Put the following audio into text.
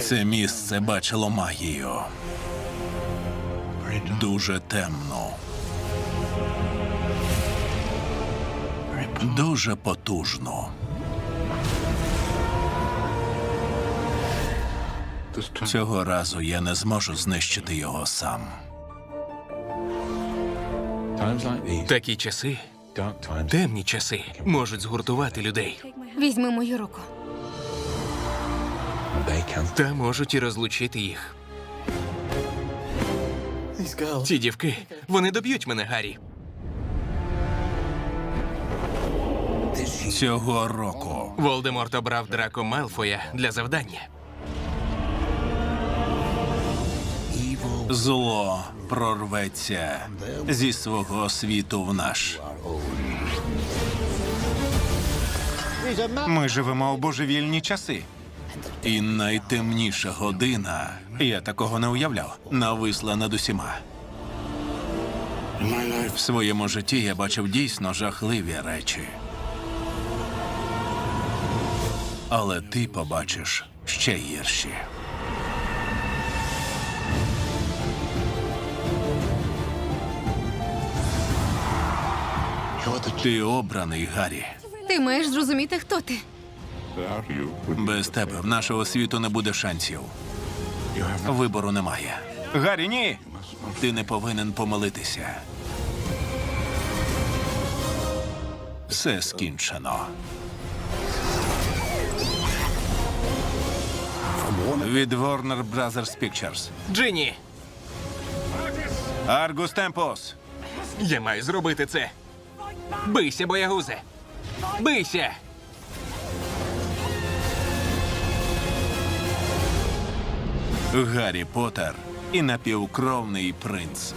Це місце бачило магію. Дуже темно. Дуже потужно. Цього разу я не зможу знищити його сам. Такі часи, темні часи, можуть згуртувати людей Візьми мою руку. Та можуть і розлучити їх. Ці дівки, вони доб'ють мене, Гаррі. Цього року Волдеморт обрав Драко Малфоя для завдання. зло прорветься зі свого світу в наш. Ми живемо у божевільні часи. І найтемніша година, я такого не уявляв, нависла над усіма. В своєму житті я бачив дійсно жахливі речі. Але ти побачиш ще гірші. Ти обраний, Гаррі. Ти маєш зрозуміти, хто ти. Без тебе в нашого світу не буде шансів. Вибору немає. Гаррі, ні! Ти не повинен помилитися. Все скінчено. Від Warner Brothers Pictures. Джині, Аргус Темпос. я маю зробити це. Бийся, боягузе! Бийся! Гаррі Поттер і напівкровний принц.